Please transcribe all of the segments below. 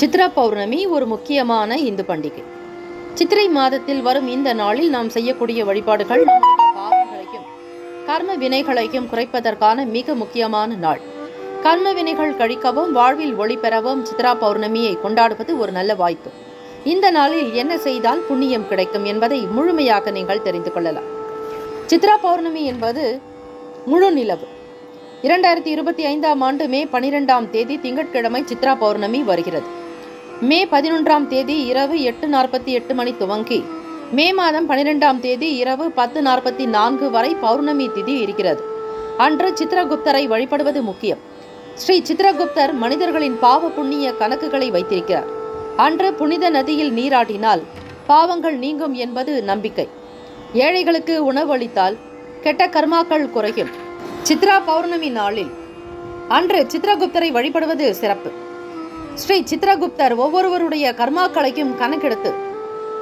சித்ரா பௌர்ணமி ஒரு முக்கியமான இந்து பண்டிகை. சித்திரை மாதத்தில் வரும் இந்த நாளில் நாம் செய்யக்கூடிய வழிபாடுகள் நம்முடைய பாவங்களையும் கர்ம வினைகளையும் குறைப்பதற்கான மிக முக்கியமான நாள். கர்ம வினைகள் கழிக்கவும் வாழ்வில் ஒளி பெறவும் சித்ரா பௌர்ணமியை கொண்டாடுவது ஒரு நல்ல வாய்ப்பு. இந்த நாளில் என்ன செய்தால் புண்ணியம் கிடைக்கும் என்பதை முழுமையாக நீங்கள் தெரிந்து கொள்ளலாம். சித்ரா பௌர்ணமி என்பது முழு நிலவு. இரண்டாயிரத்தி இருபத்தி ஐந்தாம் ஆண்டு மே பனிரெண்டாம் தேதி திங்கட்கிழமை சித்ரா பௌர்ணமி வருகிறது. மே பதினொன்றாம் தேதி இரவு எட்டு நாற்பத்தி எட்டு மணி துவங்கி மே மாதம் பனிரெண்டாம் தேதி இரவு பத்து நாற்பத்தி நான்கு வரை பௌர்ணமி திதி இருக்கிறது. அன்று சித்ரகுப்தரை வழிபடுவது முக்கியம். ஸ்ரீ சித்ரகுப்தர் மனிதர்களின் பாவ புண்ணிய கணக்குகளை வைத்திருக்கிறார். அன்று புனித நதியில் நீராடினால் பாவங்கள் நீங்கும் என்பது நம்பிக்கை. ஏழைகளுக்கு உணவளித்தால் கெட்ட கர்மாக்கள் குறையும். சித்ரா பௌர்ணமி நாளில் அன்று சித்ரகுப்தரை வழிபடுவது சிறப்பு. ஸ்ரீ சித்ரகுப்தர் ஒவ்வொருவருடைய கர்மாக்களையும் கணக்கெடுத்து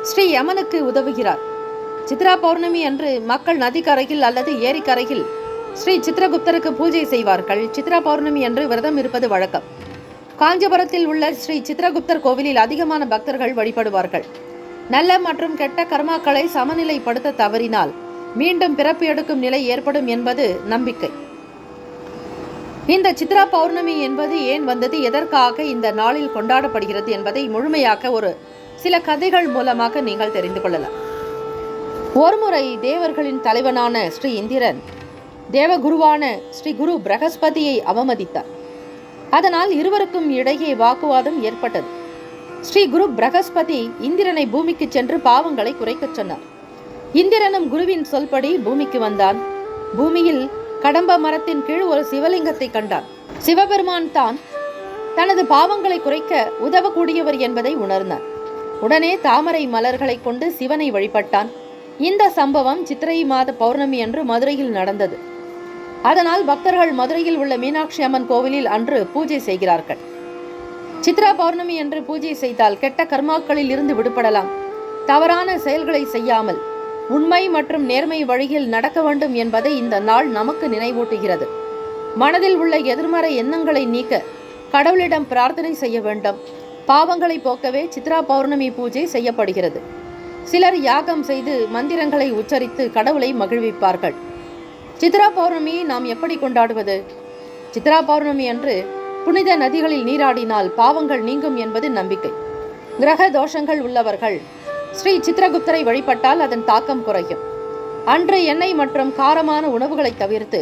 ஸ்ரீ யமனுக்கு உதவுகிறார். சித்ரா பௌர்ணமி அன்று மக்கள் நதிக்கரையில் அல்லது ஏரிக்கரையில் ஸ்ரீ சித்ரகுப்தருக்கு பூஜை செய்வார்கள். சித்ரா பௌர்ணமி அன்று விரதம் இருப்பது வழக்கம். காஞ்சிபுரத்தில் உள்ள ஸ்ரீ சித்ரகுப்தர் கோவிலில் அதிகமான பக்தர்கள் வழிபடுவார்கள். நல்ல மற்றும் கெட்ட கர்மாக்களை சமநிலைப்படுத்த தவறினால் மீண்டும் பிறப்பு எடுக்கும் நிலை ஏற்படும் என்பது நம்பிக்கை. இந்த சித்ரா பௌர்ணமி என்பது ஏன் வந்தது? எதற்காக இந்த நாளில் கொண்டாடப்படுகிறது என்பதை முழுமையாக ஒரு சில கதைகள் மூலமாக நீங்கள் தெரிந்து கொள்ளலாம். ஒருமுறை தேவர்களின் தலைவனான ஸ்ரீ இந்திரன் தேவகுருவான ஸ்ரீ குரு பிரகஸ்பதியை அவமதித்தார். அதனால் இருவருக்கும் இடையே வாக்குவாதம் ஏற்பட்டது. ஸ்ரீ குரு பிரகஸ்பதி இந்திரனை பூமிக்கு சென்று பாவங்களை குறைக்கச் சொன்னார். இந்திரனும் குருவின் சொல்படி பூமிக்கு வந்தான். பூமியில் கடம்ப மரத்தின் கீழ் ஒரு சிவலிங்கத்தை கண்டான் சிவபெருமான் தான் தனது பாவங்களை குறைக்க உதவக்கூடியவர் என்பதை உணர்ந்தார். உடனே தாமரை மலர்களை கொண்டு சிவனை வழிபட்டான். இந்த சம்பவம் சித்திரை மாத பௌர்ணமி அன்று மதுரையில் நடந்தது. அதனால் பக்தர்கள் மதுரையில் உள்ள மீனாட்சி அம்மன் கோவிலில் அன்று பூஜை செய்கிறார்கள். சித்ரா பௌர்ணமி என்று பூஜை செய்தால் கெட்ட கர்மாக்களில் இருந்து விடுபடலாம். தவறான செயல்களை செய்யாமல் உண்மை மற்றும் நேர்மை வழியில் நடக்க வேண்டும் என்பதை இந்த நாள் நமக்கு நினைவூட்டுகிறது. மனதில் உள்ள எதிர்மறை எண்ணங்களை நீக்க கடவுளிடம் பிரார்த்தனை செய்ய வேண்டும். பாவங்களை போக்கவே சித்ரா பௌர்ணமி பூஜை செய்யப்படுகிறது. சிலர் யாகம் செய்து மந்திரங்களை உச்சரித்து கடவுளை மகிழ்விப்பார்கள். சித்ரா பௌர்ணமியை நாம் எப்படி கொண்டாடுவது? சித்ரா பௌர்ணமி அன்று புனித நதிகளில் நீராடினால் பாவங்கள் நீங்கும் என்பது நம்பிக்கை. கிரக தோஷங்கள் உள்ளவர்கள் ஸ்ரீ சித்ரகுப்தரை வழிபட்டால் அதன் தாக்கம் குறையும். அன்று எண்ணெய் மற்றும் காரமான உணவுகளை தவிர்த்து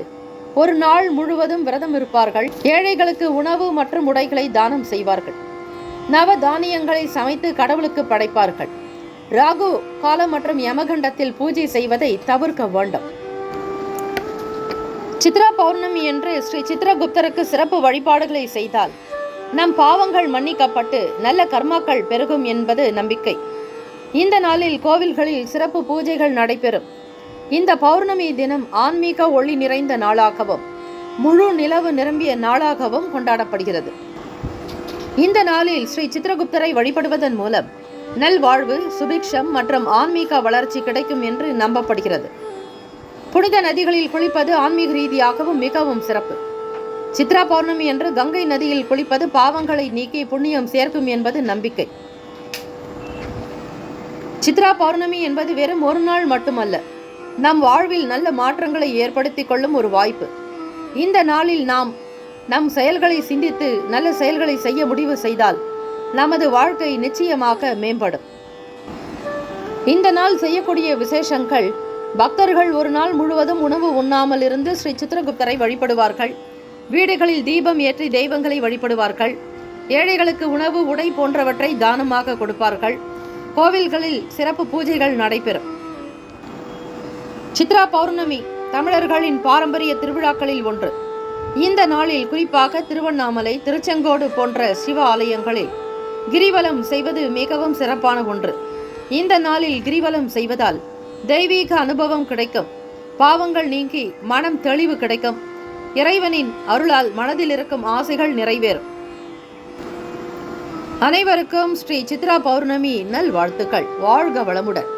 ஒரு நாள் முழுவதும் விரதம் இருப்பார்கள். ஏழைகளுக்கு உணவு மற்றும் உடைகளை தானம் செய்வார்கள். நவ தானியங்களை சமைத்து கடவுளுக்கு படைப்பார்கள். ராகு காலம் மற்றும் யமகண்டத்தில் பூஜை செய்வதை தவிர்க்க வேண்டும். சித்ரா பௌர்ணமி என்று ஸ்ரீ சித்ரகுப்தருக்கு சிறப்பு வழிபாடுகளை செய்தால் நம் பாவங்கள் மன்னிக்கப்பட்டு நல்ல கர்மாக்கள் பெருகும் என்பது நம்பிக்கை. இந்த நாளில் கோவில்களில் சிறப்பு பூஜைகள் நடைபெறும். இந்த பௌர்ணமி தினம் ஆன்மீக ஒளி நிறைந்த நாளாகவும் முழு நிலவு நிரம்பிய நாளாகவும் கொண்டாடப்படுகிறது. இந்த நாளில் ஸ்ரீ சித்ரகுப்தரை வழிபடுவதன் மூலம் நல்வாழ்வு சுபிக்ஷம் மற்றும் ஆன்மீக வளர்ச்சி கிடைக்கும் என்று நம்பப்படுகிறது. புனித நதிகளில் குளிப்பது ஆன்மீக ரீதியாகவும் மிகவும் சிறப்பு. சித்ரா பௌர்ணமி என்று கங்கை நதியில் குளிப்பது பாவங்களை நீக்கி புண்ணியம் சேர்க்கும் என்பது நம்பிக்கை. சித்ரா பௌர்ணமி என்பது வெறும் ஒரு நாள் மட்டுமல்ல. நம் வாழ்வில் நல்ல மாற்றங்களை ஏற்படுத்திக் கொள்ளும் ஒரு வாய்ப்பு. இந்த நாளில் நாம் நம் செயல்களை சிந்தித்து நல்ல செயல்களை செய்ய முடிவு செய்தால் நமது வாழ்க்கை நிச்சயமாக மேம்படும். இந்த நாள் செய்யக்கூடிய விசேஷங்கள் பக்தர்கள் ஒரு நாள் முழுவதும் உணவு உண்ணாமல் இருந்து ஸ்ரீ சித்திரகுப்தரை வழிபடுவார்கள். வீடுகளில் தீபம் ஏற்றி தெய்வங்களை வழிபடுவார்கள். ஏழைகளுக்கு உணவு உடை போன்றவற்றை தானமாக கொடுப்பார்கள். கோவில்களில் சிறப்பு பூஜைகள் நடைபெறும். சித்ரா பௌர்ணமி தமிழர்களின் பாரம்பரிய திருவிழாக்களில் ஒன்று. இந்த நாளில் குறிப்பாக திருவண்ணாமலை திருச்செங்கோடு போன்ற சிவ ஆலயங்களில் கிரிவலம் செய்வது மிகவும் சிறப்பான ஒன்று. இந்த நாளில் கிரிவலம் செய்வதால் தெய்வீக அனுபவம் கிடைக்கும். பாவங்கள் நீங்கி மனம் தெளிவு கிடைக்கும். இறைவனின் அருளால் மனதில் இருக்கும் ஆசைகள் நிறைவேறும். அனைவருக்கும் ஸ்ரீ சித்ரா பௌர்ணமி நல்வாழ்த்துக்கள். வாழ்க வளமுடன்.